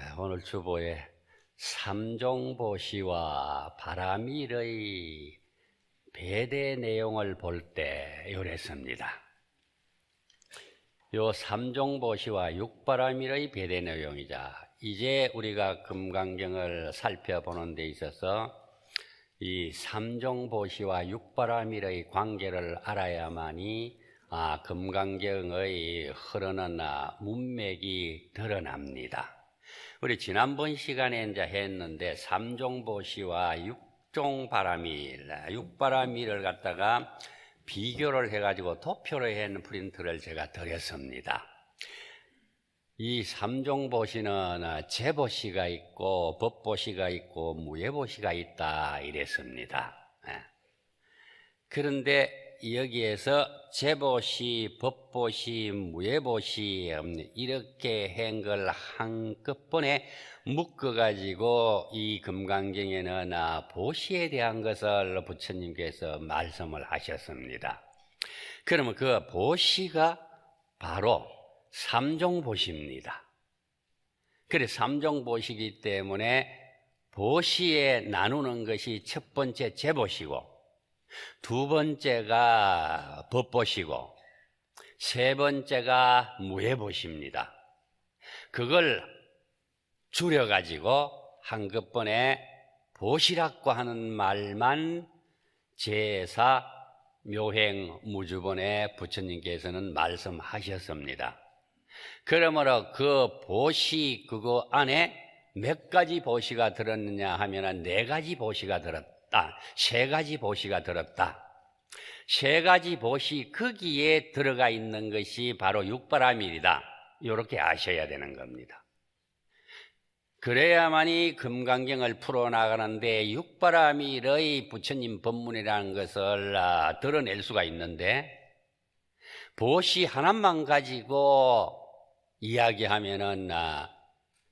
네, 오늘 주보에 삼종보시와 바라밀의 배대 내용을 볼때 이랬습니다. 요 삼종보시와 육바라밀의 배대 내용이자 이제 우리가 금강경을 살펴보는 데 있어서 이 삼종보시와 육바라밀의 관계를 알아야만이 아, 금강경의 흐르는 아, 문맥이 드러납니다. 우리 지난번 시간에 이제 했는데 삼종보시와 육종바라밀, 육바라밀을 갖다가 비교를 해가지고 도표로 해놓은 프린트를 제가 드렸습니다. 이 삼종보시는 아, 제보시가 있고 법보시가 있고 무예보시가 있다 이랬습니다. 예. 그런데 여기에서 제보시, 법보시, 무예보시 음, 이렇게 한 걸 한꺼번에 묶어가지고 이 금강경에는 아, 보시에 대한 것을 부처님께서 말씀을 하셨습니다. 그러면 그 보시가 바로 삼종보시입니다. 그래 삼종보시기 때문에 보시에 나누는 것이 첫 번째 제보시고 두 번째가 법보시고 세 번째가 무예보시입니다. 그걸 줄여가지고 한꺼번에 보시라고 하는 말만 제사 묘행 무주본에 부처님께서는 말씀하셨습니다. 그러므로 그 보시 그거 안에 몇 가지 보시가 들었느냐 하면 네 가지 보시가 들었다. 세 가지 보시가 들었다. 세 가지 보시 거기에 들어가 있는 것이 바로 육바라밀이다. 이렇게 아셔야 되는 겁니다. 그래야만이 금강경을 풀어나가는데 육바라밀의 부처님 법문이라는 것을 아, 드러낼 수가 있는데 보시 하나만 가지고 이야기하면은 아,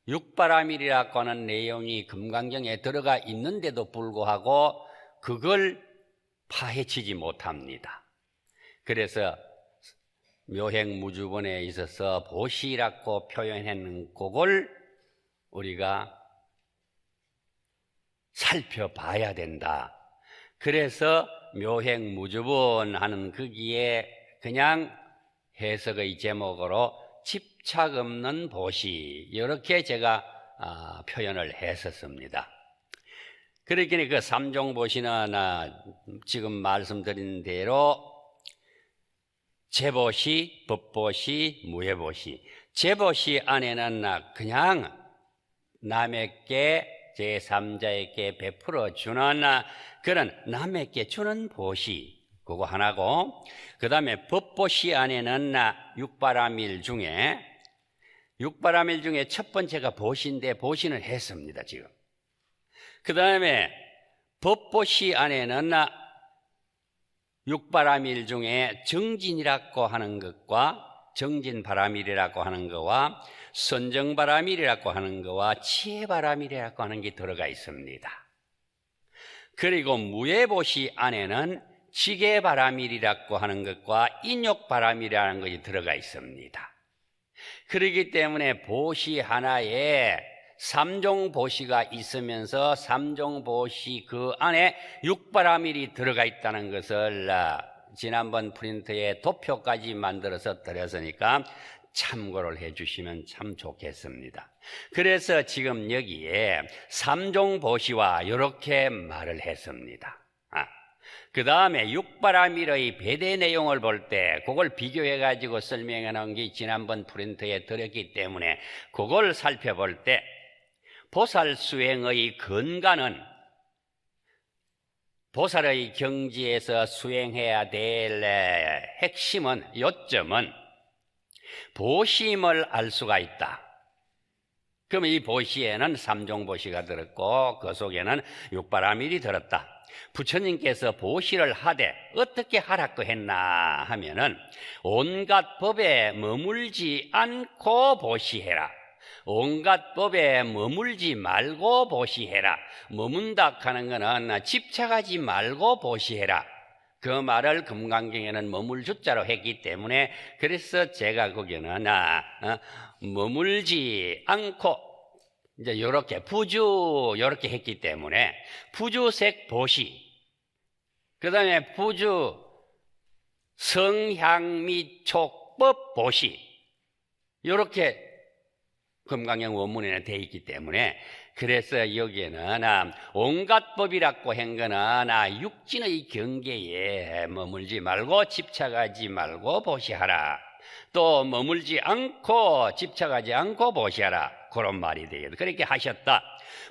육바라밀이라고 하는 내용이 금강경에 들어가 있는데도 불구하고 그걸 파헤치지 못합니다. 그래서 묘행무주본에 있어서 보시라고 표현했는 그걸 우리가 살펴봐야 된다. 그래서 묘행무주본 하는 거기에 그냥 해석의 제목으로 집착 없는 보시 이렇게 제가 아, 표현을 했었습니다. 그러기에 그 삼종 보시는 아, 지금 말씀드린 대로 제보시, 법보시, 무예보시. 제보시 안에는 아, 그냥 남에게 제3자에게 베풀어 주는 아, 그런 남에게 주는 보시 그거 하나고 그 다음에 법보시 안에는 육바라밀 중에 육바라밀 중에 첫 번째가 보시인데 보시는 했습니다 지금 그 다음에 법보시 안에는 육바라밀 중에 정진이라고 하는 것과 정진바라밀이라고 하는 것과 선정바라밀이라고 하는 것과 치해바라밀이라고 하는 게 들어가 있습니다 그리고 무예보시 안에는 지게바라밀이라고 하는 것과 인욕바라밀이라는 것이 들어가 있습니다. 그렇기 때문에 보시 하나에 삼종 보시가 있으면서 삼종 보시 그 안에 육바라밀이 들어가 있다는 것을 아, 지난번 프린트에 도표까지 만들어서 드렸으니까 참고를 해 주시면 참 좋겠습니다. 그래서 지금 여기에 삼종 보시와 이렇게 말을 했습니다. 그 다음에 육바라밀의 배대 내용을 볼 때 그걸 비교해 가지고 설명해 놓은 게 지난번 프린트에 들었기 때문에 그걸 살펴볼 때 보살 수행의 근간은 보살의 경지에서 수행해야 될 핵심은 요점은 보심을 알 수가 있다. 그러면 이 보시에는 삼종 보시가 들었고 그 속에는 육바라밀이 들었다. 부처님께서 보시를 하되 어떻게 하라고 했나 하면은 온갖 법에 머물지 않고 보시해라. 온갖 법에 머물지 말고 보시해라. 머문다 하는 거는 집착하지 말고 보시해라. 그 말을 금강경에는 머물 주자로 했기 때문에 그래서 제가 거기는 아, 어, 머물지 않고 이제 이렇게 부주 이렇게 했기 때문에 부주색 보시 그 다음에 부주 성향미촉법 보시 이렇게 금강경 원문에는 돼 있기 때문에 그래서 여기에는 아, 온갖 법이라고 한 거는 아, 육진의 경계에 머물지 말고 집착하지 말고 보시하라. 또 머물지 않고 집착하지 않고 보시하라. 그런 말이 되겠다. 그렇게 하셨다.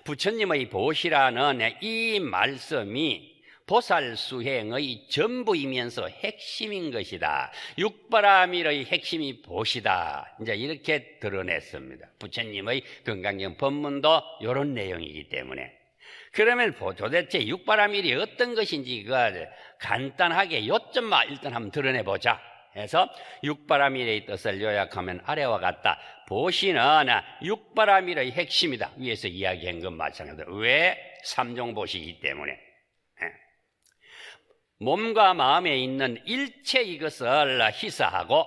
부처님의 보시라는 이 말씀이 보살 수행의 전부이면서 핵심인 것이다. 육바라밀의 핵심이 보시다. 이제 이렇게 드러냈습니다. 부처님의 건강경 법문도 이런 내용이기 때문에. 그러면 보- 도대체 육바라밀이 어떤 것인지 그 간단하게 요점만 일단 한번 드러내보자. 해서 육바라밀의 뜻을 요약하면 아래와 같다. 보시는 육바라밀의 핵심이다. 위에서 이야기한 것 마찬가지다. 왜? 삼종 보시기 때문에. 예. 몸과 마음에 있는 일체 이것을 희사하고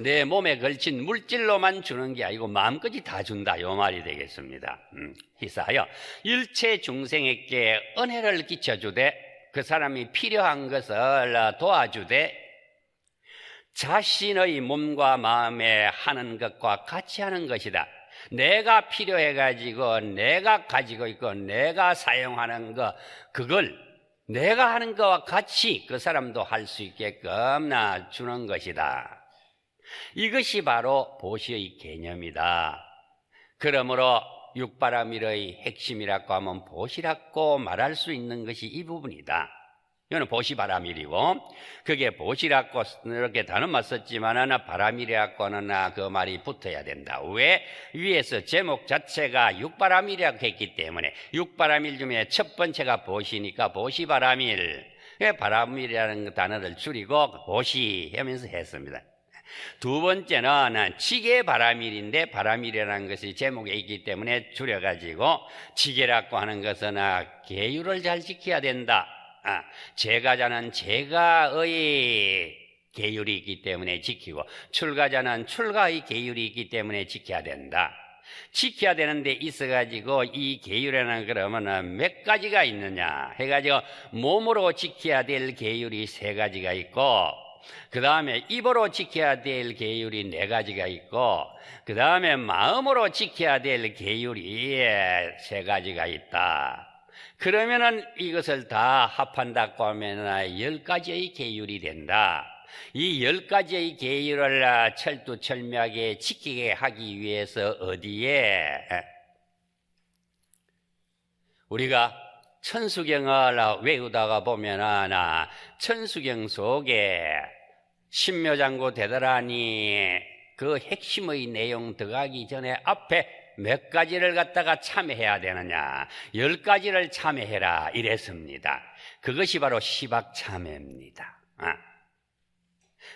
내 몸에 걸친 물질로만 주는 게 아니고 마음까지 다 준다 요 말이 되겠습니다. 음, 희사하여 일체 중생에게 은혜를 끼쳐주되 그 사람이 필요한 것을 도와주되 자신의 몸과 마음에 하는 것과 같이 하는 것이다. 내가 필요해가지고 내가 가지고 있고 내가 사용하는 것 그걸 내가 하는 것과 같이 그 사람도 할 수 있게끔 나 주는 것이다. 이것이 바로 보시의 개념이다. 그러므로 육바라밀의 핵심이라고 하면 보시라고 말할 수 있는 것이 이 부분이다. 이거는 보시바라밀이고 그게 보시라고 이렇게 단어만 썼지만은 바라밀이라고는 그 말이 붙어야 된다. 왜? 위에서 제목 자체가 육바라밀이라고 했기 때문에 육바라밀 중에 첫 번째가 보시니까 보시바라밀 그 바라밀이라는 단어를 줄이고 보시 하면서 했습니다. 두 번째는 지게 바라밀인데 바라밀이라는 것이 제목에 있기 때문에 줄여가지고 지게라고 하는 것은 아, 계율을 잘 지켜야 된다. 아, 제가자는 제가의 계율이 있기 때문에 지키고 출가자는 출가의 계율이 있기 때문에 지켜야 된다. 지켜야 되는데 있어가지고 이 계율에는 그러면은 몇 가지가 있느냐 해가지고 몸으로 지켜야 될 계율이 세 가지가 있고 그 다음에 입으로 지켜야 될 계율이 네 가지가 있고 그 다음에 마음으로 지켜야 될 계율이 세 가지가 있다. 그러면은 이것을 다 합한다고 하면 열 가지의 계율이 된다. 이 열 가지의 계율을 철두철미하게 지키게 하기 위해서 어디에 우리가 천수경을 외우다가 보면은 천수경 속에 신묘장구 대단하니 그 핵심의 내용 들어가기 전에 앞에 몇 가지를 갖다가 참여해야 되느냐. 열 가지를 참여해라 이랬습니다. 그것이 바로 시박참회입니다. 아.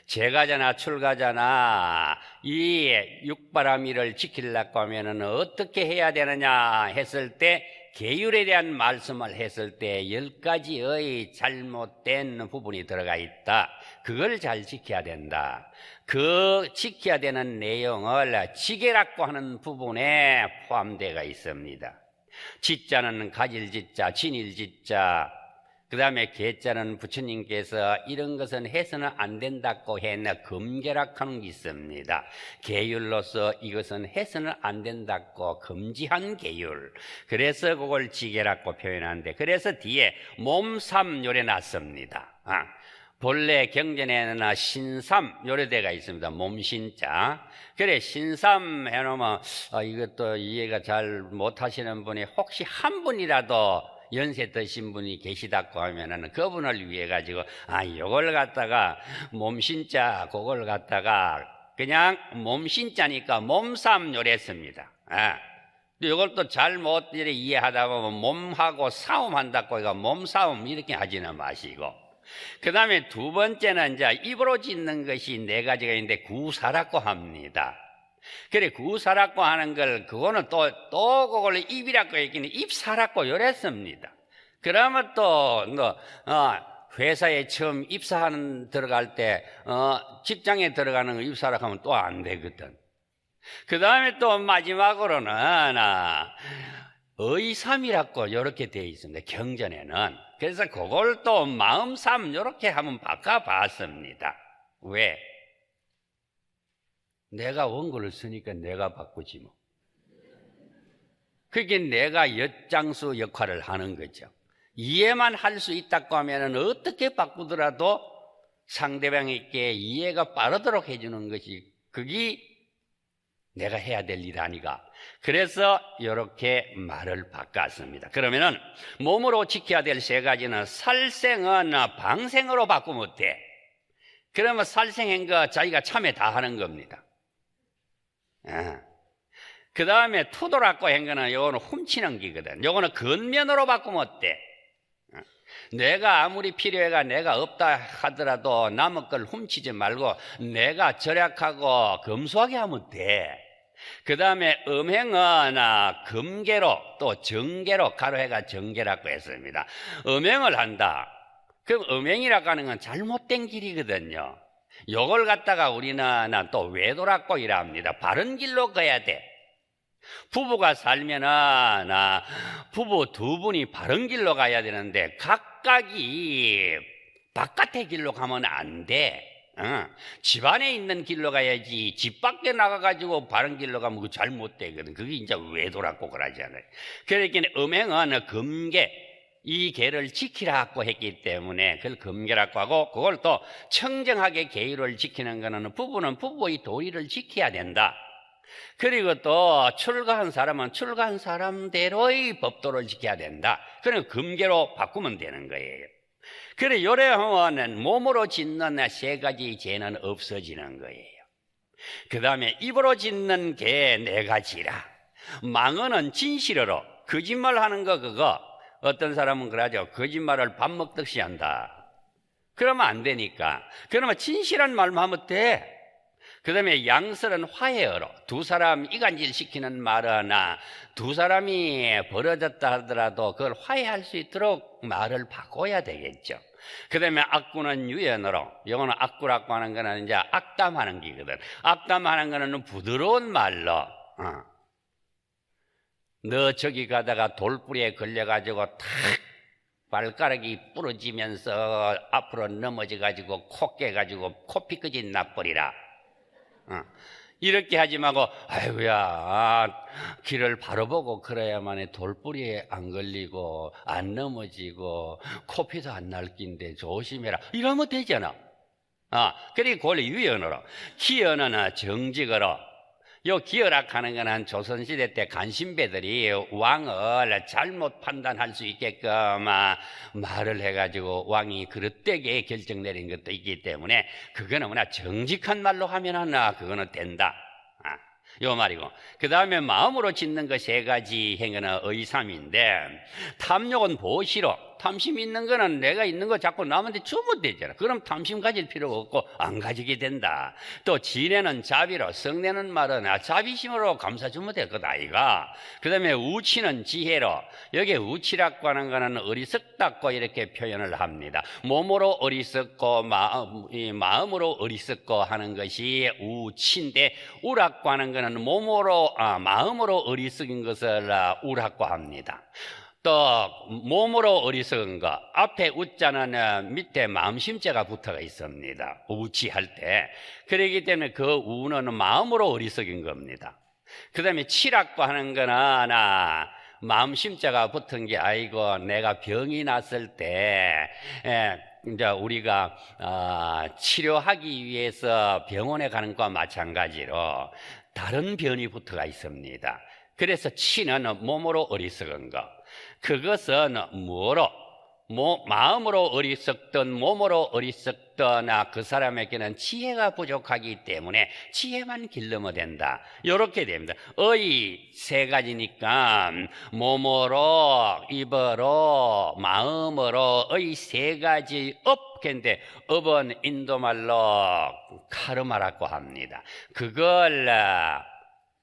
제가자나 출가자나 이 육바라밀을 지키려고 하면은 어떻게 해야 되느냐 했을 때 계율에 대한 말씀을 했을 때 열 가지의 잘못된 부분이 들어가 있다. 그걸 잘 지켜야 된다. 그 지켜야 되는 내용을 지게라고 하는 부분에 포함되어 있습니다. 지자는 가질 지자, 진일 지자, 그 다음에 개자는 부처님께서 이런 것은 해서는 안 된다고 했나 금계락하는 게 있습니다. 계율로서 이것은 해서는 안 된다고 금지한 계율. 그래서 그걸 지계라고 표현하는데 그래서 뒤에 몸삼 요래 놨습니다. 아, 본래 경전에는 신삼 요래대가 있습니다. 몸신자. 그래 신삼 해놓으면 어, 이것도 이해가 잘 못하시는 분이 혹시 한 분이라도 연세 드신 분이 계시다고 하면은 그분을 위해 가지고 아 이걸 갖다가 몸신자 그걸 갖다가 그냥 몸신자니까 몸삼 요랬습니다. 아. 이걸 또 잘못 이해하다 보면 몸하고 싸움한다고 이거 몸싸움 이렇게 하지는 마시고 그 다음에 두 번째는 이제 입으로 짓는 것이 네 가지가 있는데 구사라고 합니다. 그래 구사라고 하는 걸 그거는 또 또 그걸 입이라고 했기는 입사라고 요랬습니다. 그러면 또 뭐, 어, 회사에 처음 입사하는 들어갈 때 어, 직장에 들어가는 거 입사라고 하면 또 안 되거든. 그 다음에 또 마지막으로는 아, 의삼이라고 이렇게 되어 있습니다. 경전에는. 그래서 그걸 또 마음삼 이렇게 한번 바꿔봤습니다. 왜? 내가 원고를 쓰니까 내가 바꾸지 뭐. 그게 내가 엿장수 역할을 하는 거죠. 이해만 할 수 있다고 하면 어떻게 바꾸더라도 상대방에게 이해가 빠르도록 해주는 것이 그게 내가 해야 될 일 아니가. 그래서 이렇게 말을 바꿨습니다. 그러면은 몸으로 지켜야 될 세 가지는 살생은 방생으로 바꾸면 어때? 그러면 살생한 거 자기가 참여 다 하는 겁니다. 그 다음에 투도라고 한 거는 요거는 훔치는 기거든. 요거는 근면으로 바꾸면 어때? 어. 내가 아무리 필요해가 내가 없다 하더라도 남의 걸 훔치지 말고 내가 절약하고 검소하게 하면 돼. 그 다음에 음행은 아, 금계로 또 정계로 가로해가 정계라고 했습니다. 음행을 한다. 그럼 음행이라고 하는 건 잘못된 길이거든요. 요걸 갖다가 우리는 아, 또 외도라고 일합니다. 바른 길로 가야 돼. 부부가 살면은 아, 부부 두 분이 바른 길로 가야 되는데 각각이 바깥의 길로 가면 안 돼. 어, 집 안에 있는 길로 가야지 집 밖에 나가가지고 바른 길로 가면 그 잘못 되거든. 그게 이제 외도라고 그러잖아요. 그러니까 음행은 금계 이 계를 지키라고 했기 때문에 그걸 금계라고 하고 그걸 또 청정하게 계율을 지키는 거는 부부는 부부의 도리를 지켜야 된다. 그리고 또 출가한 사람은 출가한 사람대로의 법도를 지켜야 된다. 그럼 금계로 바꾸면 되는 거예요. 그래 요래하면 몸으로 짓는 세 가지 죄는 없어지는 거예요. 그 다음에 입으로 짓는 개 네 가지라. 망언은 진실으로 거짓말하는 거 그거 어떤 사람은 그러죠. 거짓말을 밥 먹듯이 한다. 그러면 안 되니까. 그러면 진실한 말만 하면 돼. 그 다음에 양설은 화해어로 두 사람 이간질 시키는 말하나 두 사람이 벌어졌다 하더라도 그걸 화해할 수 있도록 말을 바꿔야 되겠죠. 그 다음에 악구는 유연어로 영어는 악구라고 하는 거는 이제 악담하는 기거든. 악담하는 거는 부드러운 말로 어. 너 저기 가다가 돌뿌리에 걸려가지고 탁 발가락이 부러지면서 앞으로 넘어져가지고 코 깨가지고 코피 끄진 나버리라. 어. 이렇게 하지 말고 아이고야 아, 길을 바로 보고 그래야만에 돌뿌리에 안 걸리고 안 넘어지고 코피도 안 날 낀데 조심해라. 이러면 되잖아. 아, 그리고 원래 유연어로. 기연어는 정직어로 요 기어락 하는 거는 조선시대 때 간신배들이 왕을 잘못 판단할 수 있게끔 아, 말을 해가지고 왕이 그릇되게 결정 내린 것도 있기 때문에 그거는 뭐냐 정직한 말로 하면은 아, 그거는 된다. 아, 요 말이고 그 다음에 마음으로 짓는 거 세 가지 행위는 의삼인데 탐욕은 보시로 탐심 있는 거는 내가 있는 거 자꾸 남한테 주면 되잖아. 그럼 탐심 가질 필요가 없고 안 가지게 된다. 또 지내는 자비로 성내는 말은 아, 자비심으로 감사 주면 될 것 아이가. 그 다음에 우치는 지혜로 여기 우치라고 하는 거는 어리석다고 이렇게 표현을 합니다. 몸으로 어리석고 마음, 이 마음으로 어리석고 하는 것이 우치인데 우라고 하는 거는 몸으로 아, 마음으로 어리석인 것을 아, 우라고 합니다. 또 몸으로 어리석은 거 앞에 우자는 밑에 마음심자가 붙어가 있습니다. 우치할 때 그러기 때문에 그 우는 마음으로 어리석인 겁니다. 그 다음에 치라고 하는 거는 나 마음심자가 붙은 게 아이고 내가 병이 났을 때 에, 이제 우리가 어, 치료하기 위해서 병원에 가는 것과 마찬가지로 다른 변이 붙어가 있습니다. 그래서 치는 몸으로 어리석은 것. 그것은 뭐로? 뭐, 마음으로 어리석던 몸으로 어리석던 아, 그 사람에게는 지혜가 부족하기 때문에 지혜만 길러면 된다. 이렇게 됩니다. 의 세 가지니까 몸으로 입으로 마음으로 의 세 가지 업인데 업은 인도말로 카르마라고 합니다. 그걸 아,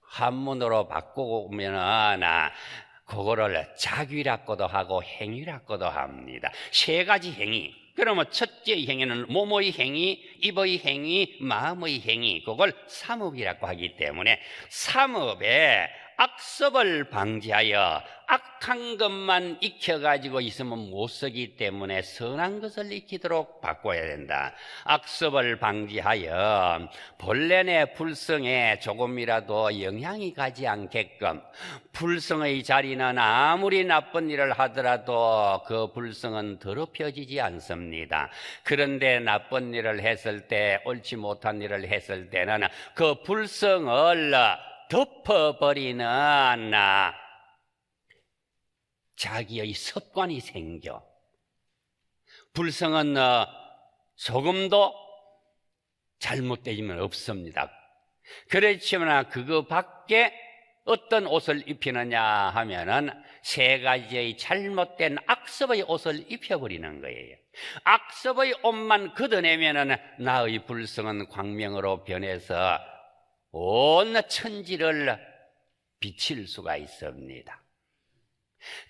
한문으로 바꾸면은 아, 그거를 자귀라고도 하고 행위라고도 합니다. 세 가지 행위. 그러면 첫째 행위는 몸의 행위, 입의 행위, 마음의 행위. 그걸 삼업이라고 하기 때문에 삼업에 악습을 방지하여 악한 것만 익혀가지고 있으면 못 쓰기 때문에 선한 것을 익히도록 바꿔야 된다. 악습을 방지하여 본래의 불성에 조금이라도 영향이 가지 않게끔 불성의 자리는 아무리 나쁜 일을 하더라도 그 불성은 더럽혀지지 않습니다. 그런데 나쁜 일을 했을 때, 옳지 못한 일을 했을 때는 그 불성을 덮어버리는 아, 자기의 습관이 생겨. 불성은 어, 조금도 잘못되지면 없습니다. 그렇지만 그거 밖에 어떤 옷을 입히느냐 하면은 세 가지의 잘못된 악습의 옷을 입혀버리는 거예요. 악습의 옷만 걷어내면은 나의 불성은 광명으로 변해서 온 천지를 비칠 수가 있습니다.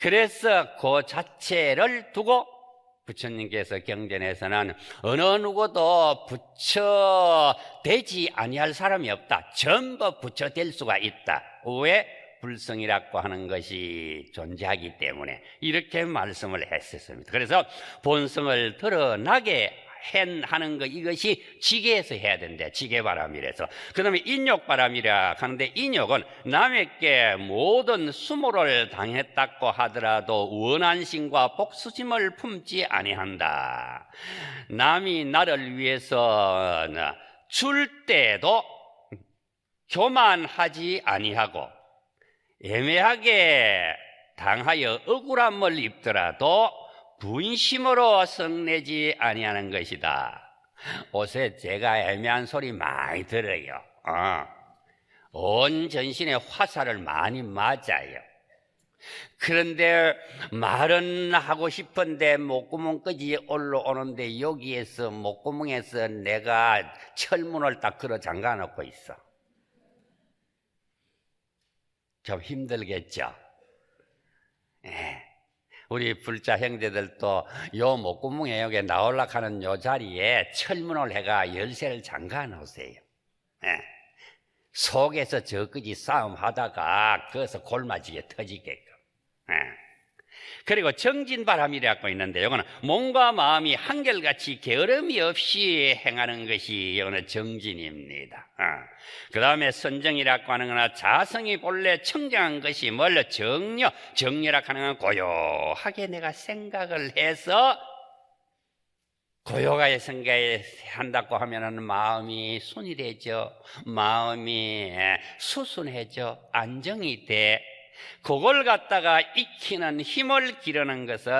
그래서 그 자체를 두고 부처님께서 경전에서는 어느 누구도 부처 되지 아니할 사람이 없다. 전부 부처 될 수가 있다. 왜? 불성이라고 하는 것이 존재하기 때문에 이렇게 말씀을 했었습니다. 그래서 본성을 드러나게 hen 하는 것 이것이 지게에서 해야 된대 지게 바람이라서. 그 다음에 인욕 바람이라 하는데 인욕은 남에게 모든 수모를 당했다고 하더라도 원한심과 복수심을 품지 아니한다. 남이 나를 위해서 줄 때도 교만하지 아니하고 애매하게 당하여 억울함을 입더라도 분심으로 성내지 아니하는 것이다. 옷에 제가 애매한 소리 많이 들어요. 어. 온 전신에 화살을 많이 맞아요. 그런데 말은 하고 싶은데 목구멍까지 올라오는데 여기에서 목구멍에서 내가 철문을 딱 걸어 잠가 놓고 있어. 좀 힘들겠죠? 예. 우리 불자 형제들도 요 목구멍에 여기 나올라 하는 요 자리에 철문을 해가 열쇠를 잠가 놓으세요. 예. 속에서 저까지 싸움하다가 거기서 골마지게 터지게끔. 예. 그리고 정진바람이라고 있는데 이거는 몸과 마음이 한결같이 게으름이 없이 행하는 것이 이거는 정진입니다. 그 다음에 선정이라고 하는 거나 자성이 본래 청정한 것이 뭘로 정려, 정려라고 하는 건 고요하게 내가 생각을 해서 고요하게 생각한다고 하면은 마음이 순이되죠. 마음이 수순해져. 안정이 돼. 그걸 갖다가 익히는 힘을 기르는 것을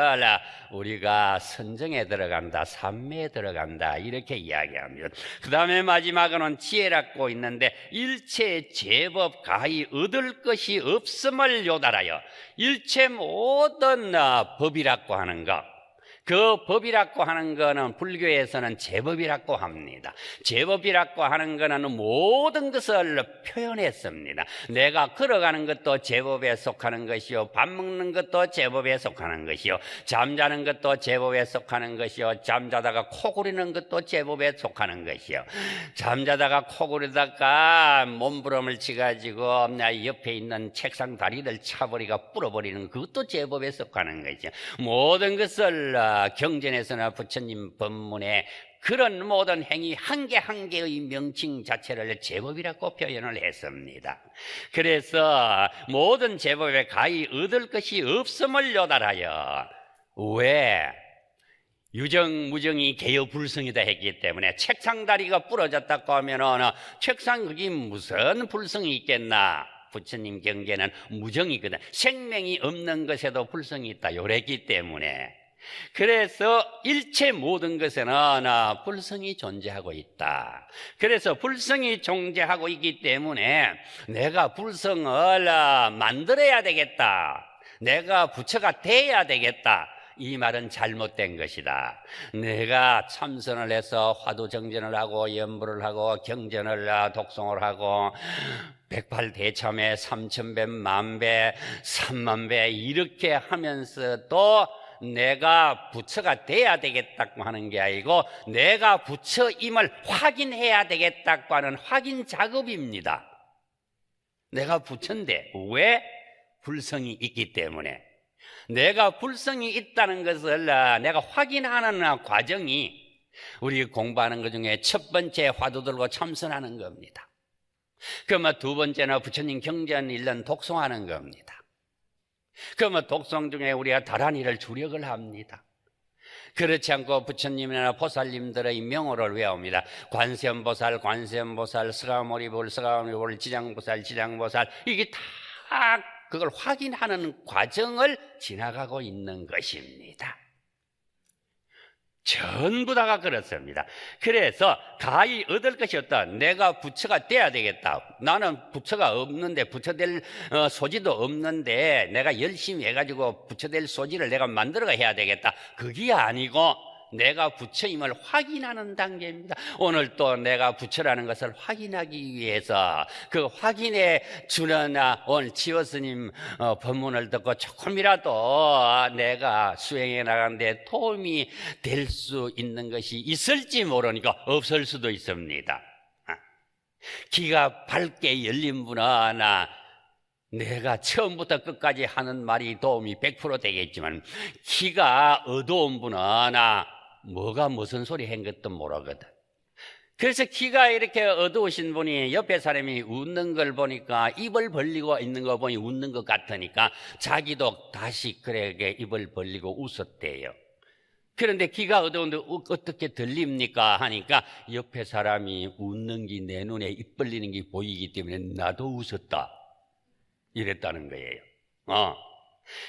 우리가 선정에 들어간다, 삼매에 들어간다 이렇게 이야기합니다. 그 다음에 마지막으로는 지혜라고 있는데 일체 제법 가히 얻을 것이 없음을 요달하여 일체 모든 법이라고 하는 것 그 법이라고 하는 거는 불교에서는 제법이라고 합니다. 제법이라고 하는 거는 모든 것을 표현했습니다. 내가 걸어가는 것도 제법에 속하는 것이요. 밥 먹는 것도 제법에 속하는 것이요. 잠자는 것도 제법에 속하는 것이요. 잠자다가 코 고리는 것도 제법에 속하는 것이요. 잠자다가 코 고리다가 몸부림을 치가지고 나 옆에 있는 책상 다리를 차버리가 뿌려버리는 그것도 제법에 속하는 것이요. 모든 것을 경전에서나 부처님 법문에 그런 모든 행위 한 개 한 개의 명칭 자체를 제법이라고 표현을 했습니다. 그래서 모든 제법에 가히 얻을 것이 없음을 요달하여 왜 유정 무정이 개여 불성이다 했기 때문에 책상 다리가 부러졌다고 하면은 책상 그게 무슨 불성이 있겠나? 부처님 경계는 무정이거든. 생명이 없는 것에도 불성이 있다. 요랬기 때문에 그래서 일체 모든 것에는 불성이 존재하고 있다. 그래서 불성이 존재하고 있기 때문에 내가 불성을 만들어야 되겠다. 내가 부처가 돼야 되겠다. 이 말은 잘못된 것이다. 내가 참선을 해서 화두정전을 하고 연부를 하고 경전을 독송을 하고 백발대참에 삼천배, 만배, 삼만배 이렇게 하면서도 내가 부처가 돼야 되겠다고 하는 게 아니고 내가 부처임을 확인해야 되겠다고 하는 확인 작업입니다. 내가 부처인데 왜 불성이 있기 때문에 내가 불성이 있다는 것을 아, 내가 확인하는 과정이 우리 공부하는 것 중에 첫 번째 화두 들고 참선하는 겁니다. 그러면 두 번째는 부처님 경전 읽는 독송하는 겁니다. 그러면 독송 중에 우리가 다란이를 주력을 합니다. 그렇지 않고 부처님이나 보살님들의 명호를 외웁니다. 관세음보살, 관세음보살, 스가모리볼, 스가모리볼, 지장보살, 지장보살 이게 다 그걸 확인하는 과정을 지나가고 있는 것입니다. 전부 다가 그렇습니다. 그래서 가히 얻을 것이 없다. 내가 부처가 돼야 되겠다. 나는 부처가 없는데 부처 될 어, 소지도 없는데 내가 열심히 해가지고 부처 될 소지를 내가 만들어 해야 되겠다. 그게 아니고 내가 부처임을 확인하는 단계입니다. 오늘 또 내가 부처라는 것을 확인하기 위해서 그 확인해 주는 아, 오늘 지호 스님 어, 법문을 듣고 조금이라도 내가 수행해 나가는데 도움이 될 수 있는 것이 있을지 모르니까 없을 수도 있습니다. 아, 기가 밝게 열린 분은 나 내가 처음부터 끝까지 하는 말이 도움이 100% 되겠지만 키가 어두운 분은 나 뭐가 무슨 소리 한 것도 모르거든. 그래서 키가 이렇게 어두우신 분이 옆에 사람이 웃는 걸 보니까 입을 벌리고 있는 거 보니 웃는 것 같으니까 자기도 다시 그에게 입을 벌리고 웃었대요. 그런데 귀가 어두운데 어- 어떻게 들립니까? 하니까 옆에 사람이 웃는 게 내 눈에 입 벌리는 게 보이기 때문에 나도 웃었다. 이랬다는 거예요. 어.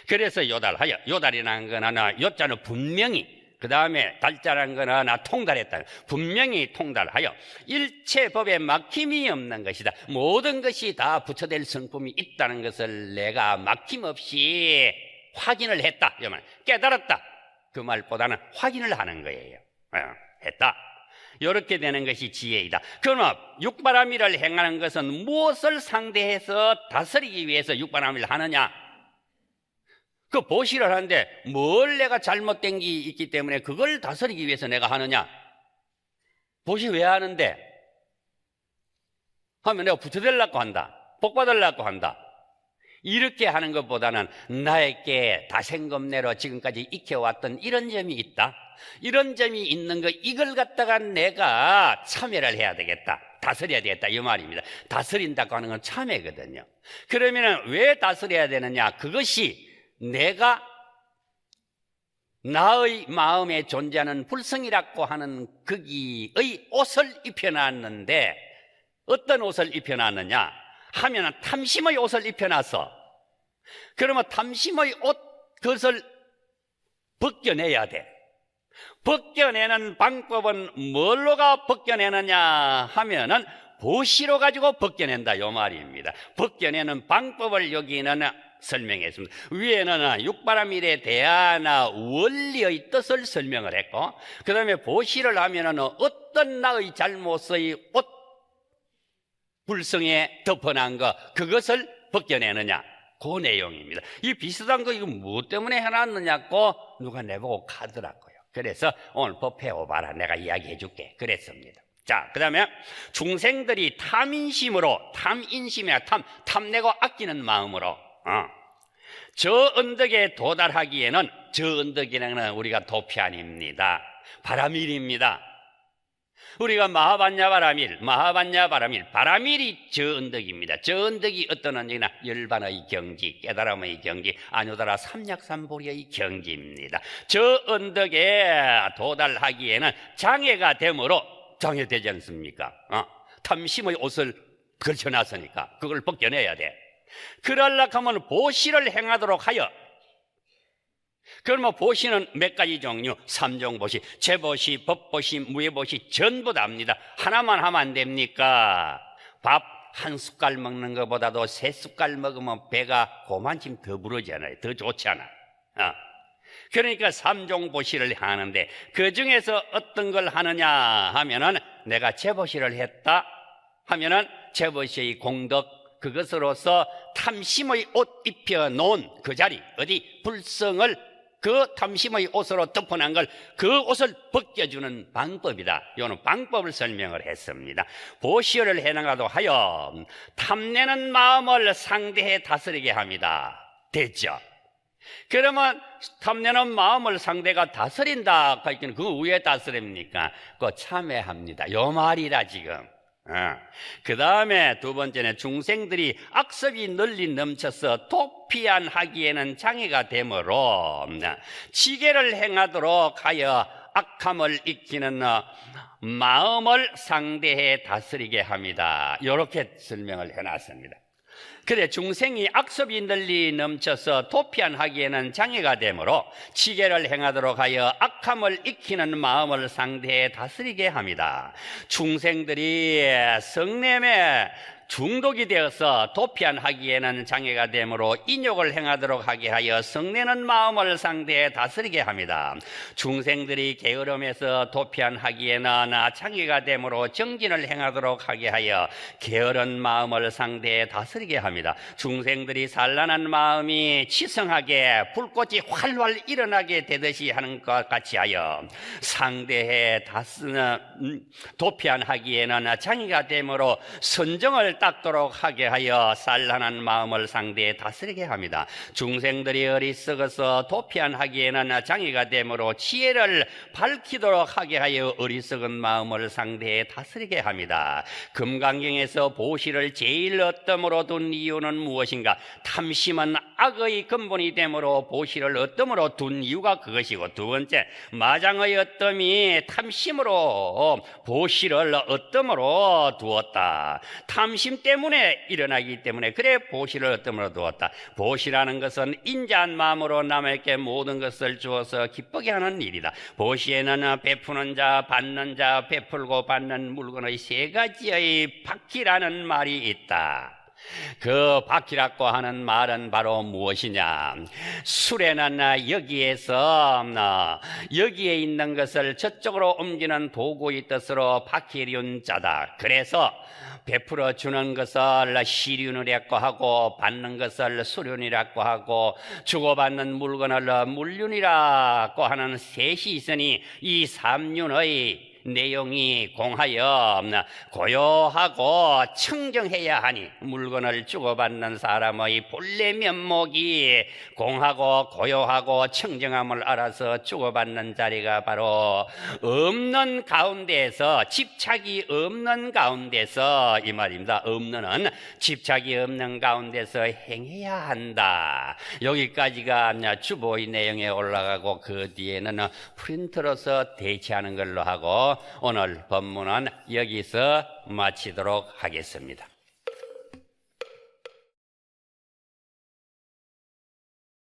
그래서 요달하여 요달이라는 건 하나 요자는 분명히 그 다음에 달자라는 건 하나 통달했다. 분명히 통달하여 일체 법에 막힘이 없는 것이다. 모든 것이 다 부처될 성품이 있다는 것을 내가 막힘없이 확인을 했다. 이 말. 깨달았다. 그 말보다는 확인을 하는 거예요. 어, 했다. 이렇게 되는 것이 지혜이다. 그러면 육바라밀을 행하는 것은 무엇을 상대해서 다스리기 위해서 육바라밀을 하느냐? 그 보시를 하는데 뭘 내가 잘못된 게 있기 때문에 그걸 다스리기 위해서 내가 하느냐? 보시 왜 하는데? 하면 내가 부처되려고 한다. 복받으려고 한다. 이렇게 하는 것보다는 나에게 다생검내로 지금까지 익혀왔던 이런 점이 있다. 이런 점이 있는 거 이걸 갖다가 내가 참여를 해야 되겠다. 다스려야 되겠다 이 말입니다. 다스린다고 하는 건 참여거든요. 그러면 왜 다스려야 되느냐? 그것이 내가 나의 마음에 존재하는 불성이라고 하는 거기의 옷을 입혀놨는데 어떤 옷을 입혀놨느냐 하면 탐심의 옷을 입혀놨어. 그러면 탐심의 옷 그것을 벗겨내야 돼. 벗겨내는 방법은 뭘로가 벗겨내느냐 하면은 보시로 가지고 벗겨낸다 요 말입니다. 벗겨내는 방법을 여기는 설명했습니다. 위에는 육바라밀에 대한 원리의 뜻을 설명을 했고, 그 다음에 보시를 하면은 어떤 나의 잘못의 옷 불성에 덮어난 거 그것을 벗겨내느냐 그 내용입니다. 이 비슷한 거 이거 무엇 때문에 해놨느냐고 누가 내보고 가더라고요. 그래서 오늘 법 배워봐라 내가 이야기해 줄게 그랬습니다. 자, 그 다음에 중생들이 탐인심으로 탐인심이야 탐 탐내고 아끼는 마음으로 어. 저 언덕에 도달하기에는 저 언덕이라는 우리가 도피 아닙니다. 바라밀입니다. 우리가 마하반야바라밀, 마하반야바라밀, 바라밀이 저 언덕입니다. 저 언덕이 어떤 언덕이나 열반의 경지, 깨달음의 경지, 아뇨다라 삼약삼보리의 경지입니다. 저 언덕에 도달하기에는 장애가 되므로 장애되지 않습니까? 어? 탐심의 옷을 걸쳐놨으니까 그걸 벗겨내야 돼. 그럴라 하면 보시를 행하도록 하여 그러면 보시는 몇 가지 종류? 삼종 보시, 재보시, 법보시, 무예보시 전부 다입니다. 하나만 하면 안 됩니까? 밥 한 숟갈 먹는 것보다도 세 숟갈 먹으면 배가 고만침 더 부르잖아요. 더 좋잖아. 어. 그러니까 삼종 보시를 하는데 그 중에서 어떤 걸 하느냐 하면은 내가 재보시를 했다 하면은 재보시의 공덕 그것으로서 탐심의 옷 입혀 놓은 그 자리 어디 불성을 그 탐심의 옷으로 덮어놓은 걸그 옷을 벗겨주는 방법이다. 이거는 방법을 설명을 했습니다. 보시어를 해나가도 하여 탐내는 마음을 상대해 다스리게 합니다. 됐죠? 그러면 탐내는 마음을 상대가 다스린다. 그러니까 그 위에 다스립니까? 그 참회합니다. 요 말이라 지금. 그 다음에 두 번째는 중생들이 악습이 널리 넘쳐서 도피안하기에는 장애가 되므로 지게를 행하도록 하여 악함을 익히는 어, 마음을 상대해 다스리게 합니다. 이렇게 설명을 해놨습니다. 그래 중생이 악습이 널리 넘쳐서 도피안하기에는 장애가 되므로 치계를 행하도록 하여 악함을 익히는 마음을 상대해 다스리게 합니다. 중생들이 성냄에 중독이 되어서 도피안하기에는 장애가 되므로 인욕을 행하도록 하게 하여 성내는 마음을 상대해 다스리게 합니다. 중생들이 게으름에서 도피안하기에는 장애가 되므로 정진을 행하도록 하게 하여 게으른 마음을 상대해 다스리게 합니다. 중생들이 산란한 마음이 치성하게 불꽃이 활활 일어나게 되듯이 하는 것 같이 하여 상대해 다스는 음, 도피안하기에는 장애가 되므로 선정을 닦도록 하게 하여 산란한 마음을 상대해 다스리게 합니다. 중생들이 어리석어서 도피안하기에는 장애가 되므로 지혜를 밝히도록 하게 하여 어리석은 마음을 상대해 다스리게 합니다. 금강경에서 보시를 제일 어뜸으로 둔 이유는 무엇인가? 탐심은 악의 근본이 되므로 보시를 어뜸으로 둔 이유가 그것이고 두 번째 마장의 어뜸이 탐심으로 보시를 어뜸으로 두었다. 탐심 때문에 일어나기 때문에 그래 보시를 어뜸으로 두었다. 보시라는 것은 인자한 마음으로 남에게 모든 것을 주어서 기쁘게 하는 일이다. 보시에는 베푸는 자, 받는 자, 베풀고 받는 물건의 세 가지의 바퀴라는 말이 있다. 그 바퀴라고 하는 말은 바로 무엇이냐? 수레는 여기에서 어, 여기에 있는 것을 저쪽으로 옮기는 도구의 뜻으로 바퀴리운 자다. 그래서 베풀어 주는 것을 시륜이라고 하고 받는 것을 수륜이라고 하고 주고받는 물건을 물륜이라고 하는 셋이 있으니 이 삼륜의 내용이 공하여 고요하고 청정해야 하니 물건을 주고받는 사람의 본래 면목이 공하고 고요하고 청정함을 알아서 주고받는 자리가 바로 없는 가운데에서 집착이 없는 가운데서 이 말입니다. 없는은 집착이 없는 가운데서 행해야 한다. 여기까지가 주보의 내용에 올라가고 그 뒤에는 프린트로서 대체하는 걸로 하고 오늘 본문은 여기서 마치도록 하겠습니다.